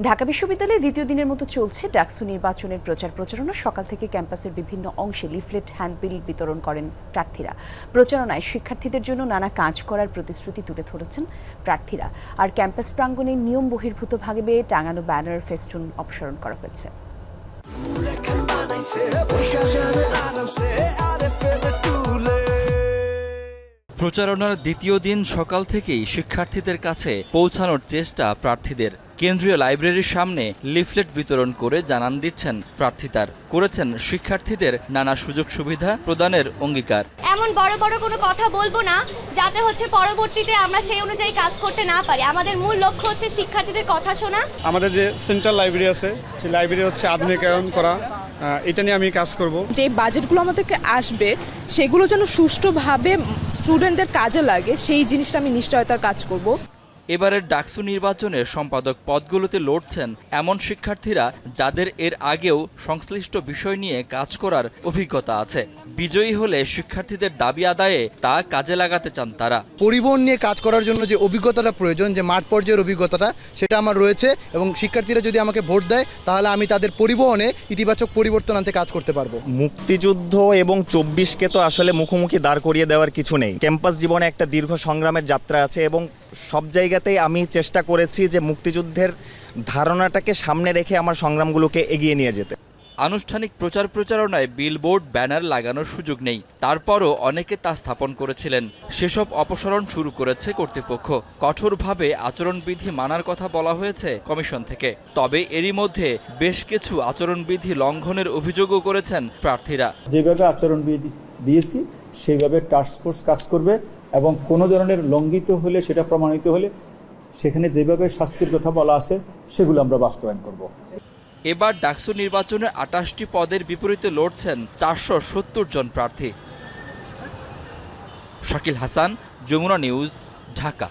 ঢাকা বিশ্ববিদ্যালয়ে দ্বিতীয় দিনের মতো চলছে ডাকসু নির্বাচনের প্রচার প্রচারণা। সকাল থেকে ক্যাম্পাসের বিভিন্ন অংশে লিফলেট, হ্যান্ডবিল বিতরণ করেন প্রার্থীরা। প্রচারণায় শিক্ষার্থীদের জন্য নানা কাজ করার প্রতিশ্রুতি তুলে ধরেছেন প্রার্থীরা। আর ক্যাম্পাস প্রাঙ্গণে নিয়ম বহির্ভূত ভাগে টাঙানো ব্যানার, ফেস্টুন অপসারণ করা হয়েছে। প্রচারণার দ্বিতীয় দিন সকাল থেকেই শিক্ষার্থীদের কাছে পৌঁছানোর চেষ্টা প্রার্থীদের। কেন্দ্রীয় লাইব্রেরির সামনে লিফলেট বিতরণ করে জানান দিচ্ছেন প্রার্থীতার। করেছেন শিক্ষার্থীদের নানা সুযোগ সুবিধা প্রদানের অঙ্গীকার। এমন বড় বড় কোনো কথা বলব না যাতে হচ্ছে পরবর্তীতে আমরা সেই অনুযায়ী কাজ করতে না পারি। আমাদের মূল লক্ষ্য হচ্ছে শিক্ষার্থীদের কথা শোনা। আমাদের যে সেন্ট্রাল লাইব্রেরি আছে সেই লাইব্রেরি হচ্ছে আধুনিকায়ন করা। এটা নিয়ে আমি কাজ করব। যে বাজেটগুলো আমাদেরকে আসবে সেগুলো যেন সুষ্ঠুভাবে স্টুডেন্টদের কাজে লাগে সেই জিনিসটা আমি নিশ্চয়তার কাজ করব। এবারের ডাকসু নির্বাচনে সম্পাদক পদগুলোতে লড়ছেন এমন শিক্ষার্থীরা যাদের এর আগেও সংশ্লিষ্ট বিষয় নিয়ে কাজ করার অভিজ্ঞতা আছে। বিজয়ী হলে শিক্ষার্থীদের দাবি আদায়ে তা কাজে লাগাতে চান তারা। পরিবহন নিয়ে কাজ করার জন্য যে অভিজ্ঞতাটা প্রয়োজন যে মাঠ পর্যায়ের অভিজ্ঞতাটা সেটা আমার রয়েছে এবং শিক্ষার্থীরা যদি আমাকে ভোট দেয় তাহলে আমি তাদের পরিবহনে ইতিবাচক পরিবর্তন আনতে কাজ করতে পারব। মুক্তিযুদ্ধ এবং চব্বিশকে তো আসলে মুখোমুখি দাঁড় করিয়ে দেওয়ার কিছু নেই। ক্যাম্পাস জীবনে একটা দীর্ঘ সংগ্রামের যাত্রা আছে এবং সব জায়গাতেই আমি চেষ্টা করেছি যে মুক্তিযুদ্ধের ধারণাটাকে সামনে রেখে আমার সংগ্রামগুলোকে এগিয়ে নিয়ে যেতে। আনুষ্ঠানিক প্রচার প্রচারণায় বিলবোর্ড, ব্যানার লাগানোর সুযোগ নেই। তারপরও অনেকে তা স্থাপন করেছিলেন। সেসব অপসারণ শুরু করেছে কর্তৃপক্ষ। কঠোরভাবে আচরণবিধি মানার কথা বলা হয়েছে কমিশন থেকে। তবে এরই মধ্যে বেশ কিছু আচরণবিধি লঙ্ঘনের অভিযোগও করেছেন প্রার্থীরা। যেভাবে আচরণবিধি দিয়েছি সেইভাবে টাস্ক ফোর্স কাজ করবে এবং কোনো ধরনের লঙ্ঘিত হলে, সেটা প্রমাণিত হলে, সেখানে যেভাবে শাস্তির কথা বলা আছে, সেগুলো আমরা বাস্তবায়ন করব। এবার ডাকসু নির্বাচনে আটাশটি পদের বিপরীতে লড়ছেন চারশো সত্তর জন প্রার্থী। শাকিল হাসান, যমুনা নিউজ, ঢাকা।